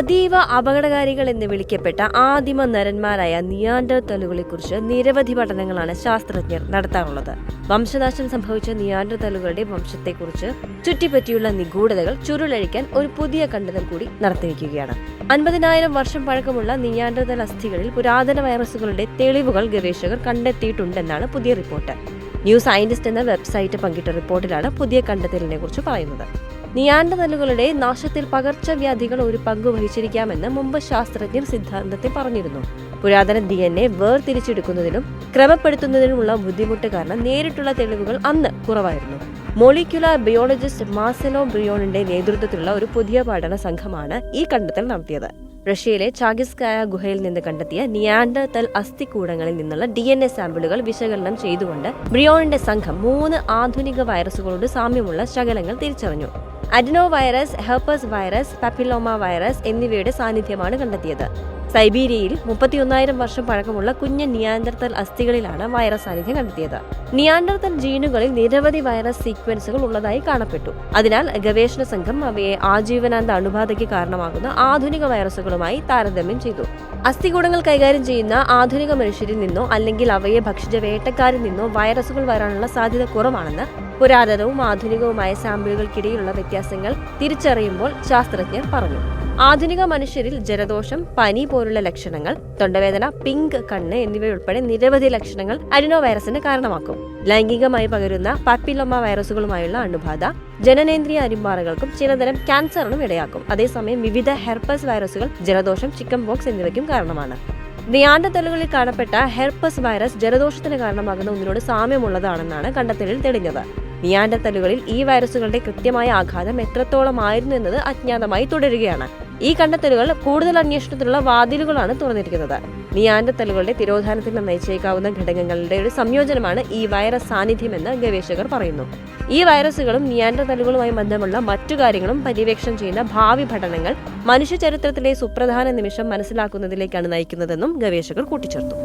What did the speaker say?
അതീവ അപകടകാരികൾ എന്ന് വിളിക്കപ്പെട്ട ആദിമ നരന്മാരായ നിയാൻഡർതലുകളെക്കുറിച്ച് നിരവധി പഠനങ്ങളാണ് ശാസ്ത്രജ്ഞർ നടത്താറുള്ളത്. വംശനാശം സംഭവിച്ച നിയാൻഡർതലുകളുടെ വംശത്തെക്കുറിച്ച് ചുറ്റിപ്പറ്റിയുള്ള നിഗൂഢതകൾ ചുരുളഴിക്കാൻ ഒരു പുതിയ കണ്ടെത്തൽ കൂടി നടത്തിവെക്കുകയാണ്. അൻപതിനായിരം വർഷം പഴക്കമുള്ള നിയാൻഡർതൽ അസ്ഥികളിൽ പുരാതന വൈറസുകളുടെ തെളിവുകൾ ഗവേഷകർ കണ്ടെത്തിയിട്ടുണ്ടെന്നാണ് പുതിയ റിപ്പോർട്ട്. ന്യൂ സയന്റിസ്റ്റ് എന്ന വെബ്സൈറ്റ് പങ്കിട്ട റിപ്പോർട്ടിലാണ് പുതിയ കണ്ടെത്തലിനെ കുറിച്ച് പറയുന്നത്. നിയാൻഡതലുകളുടെ നാശത്തിൽ പകർച്ചവ്യാധികൾ ഒരു പങ്ക് വഹിച്ചിരിക്കാമെന്ന് മുമ്പ് ശാസ്ത്രജ്ഞർ സിദ്ധാന്തത്തിൽ പറഞ്ഞിരുന്നു. പുരാതന ഡി എൻ എ വേർതിരിച്ചെടുക്കുന്നതിനും ക്രമപ്പെടുത്തുന്നതിനുമുള്ള ബുദ്ധിമുട്ട് കാരണം നേരിട്ടുള്ള തെളിവുകൾ അന്ന് കുറവായിരുന്നു. മോളിക്യുലർ ബയോളജിസ്റ്റ് മാസലോ ബ്രിയോണിന്റെ നേതൃത്വത്തിലുള്ള ഒരു പുതിയ പഠന സംഘമാണ് ഈ കണ്ടെത്തൽ നടത്തിയത്. റഷ്യയിലെ ചാഗിസ്കായ ഗുഹയിൽ നിന്ന് കണ്ടെത്തിയ നിയാൻഡർതൽ അസ്ഥികൂടങ്ങളിൽ നിന്നുള്ള ഡി എൻ എ സാമ്പിളുകൾ വിശകലനം ചെയ്തുകൊണ്ട് ബ്രിയോണിന്റെ സംഘം മൂന്ന് ആധുനിക വൈറസുകളോട് സാമ്യമുള്ള ശകലങ്ങൾ തിരിച്ചറിഞ്ഞു. Adeno virus herpes virus papilloma virus എന്നിവയുടെ സാന്നിധ്യമാണ് കണ്ടെത്തിയത്. സൈബീരിയയിൽ മുപ്പത്തിയൊന്നായിരം വർഷം പഴക്കമുള്ള കുഞ്ഞ് നിയാൻഡർത്തൽ അസ്ഥികളിലാണ് വൈറസ് സാന്നിധ്യം കണ്ടെത്തിയത്. നിയാൻഡർത്തൽ ജീനുകളിൽ നിരവധി വൈറസ് സീക്വൻസുകൾ ഉള്ളതായി കാണപ്പെട്ടു. അതിനാൽ ഗവേഷണ സംഘം അവയെ ആജീവനാന്ത അണുബാധയ്ക്ക് കാരണമാകുന്ന ആധുനിക വൈറസുകളുമായി താരതമ്യം ചെയ്തു. അസ്ഥികൂടങ്ങൾ കൈകാര്യം ചെയ്യുന്ന ആധുനിക മനുഷ്യരിൽ നിന്നോ അല്ലെങ്കിൽ അവയെ ഭക്ഷിച്ച വേട്ടക്കാരിൽ നിന്നോ വൈറസുകൾ വരാനുള്ള സാധ്യത കുറവാണെന്ന് പുരാതനവും ആധുനികവുമായ സാമ്പിളുകൾക്കിടയിലുള്ള വ്യത്യാസങ്ങൾ തിരിച്ചറിയുമ്പോൾ ശാസ്ത്രജ്ഞർ പറഞ്ഞു. ആധുനിക മനുഷ്യരിൽ ജലദോഷം പനി പോലുള്ള ലക്ഷണങ്ങൾ തൊണ്ടവേദന പിങ്ക് കണ്ണ് എന്നിവയുൾപ്പെടെ നിരവധി ലക്ഷണങ്ങൾ അഡിനോ വൈറസിന് കാരണമാക്കും. ലൈംഗികമായി പകരുന്ന പാപ്പിലൊമ വൈറസുകളുമായുള്ള അണുബാധ ജനനേന്ദ്രിയ അരിമ്പാറകൾക്കും ചിലതരം ക്യാൻസറിനും ഇടയാക്കും. അതേസമയം വിവിധ ഹെർപ്പസ് വൈറസുകൾ ജലദോഷം ചിക്കൻ ബോക്സ് എന്നിവയ്ക്കും കാരണമാണ്. നിയാണ്ടത്തലുകളിൽ കാണപ്പെട്ട ഹെർപ്പസ് വൈറസ് ജലദോഷത്തിന് കാരണമാകുന്ന ഒന്നിനോട് സാമ്യമുള്ളതാണെന്നാണ് കണ്ടെത്തലിൽ തെളിഞ്ഞത്. നിയാണ്ടത്തലുകളിൽ ഈ വൈറസുകളുടെ കൃത്യമായ ആഘാതം എത്രത്തോളമായിരുന്നു എന്നത് അജ്ഞാതമായി തുടരുകയാണ്. ഈ കണ്ടെത്തലുകൾ കൂടുതൽ അന്വേഷണത്തിനുള്ള വാതിലുകളാണ് തുറന്നിരിക്കുന്നത്. നിയാണ്ടത്തലുകളുടെ തിരോധാനത്തിന് നയിച്ചേക്കാവുന്ന ഘടകങ്ങളുടെ ഒരു സംയോജനമാണ് ഈ വൈറസ് സാന്നിധ്യമെന്ന് ഗവേഷകർ പറയുന്നു. ഈ വൈറസുകളും നിയാണ്ടത്തലുകളുമായി ബന്ധമുള്ള മറ്റു കാര്യങ്ങളും പര്യവേക്ഷണം ചെയ്യുന്ന ഭാവി പഠനങ്ങൾ മനുഷ്യ ചരിത്രത്തിലെ സുപ്രധാന നിമിഷം മനസ്സിലാക്കുന്നതിലേക്കാണ് നയിക്കുന്നതെന്നും ഗവേഷകർ കൂട്ടിച്ചേർത്തു.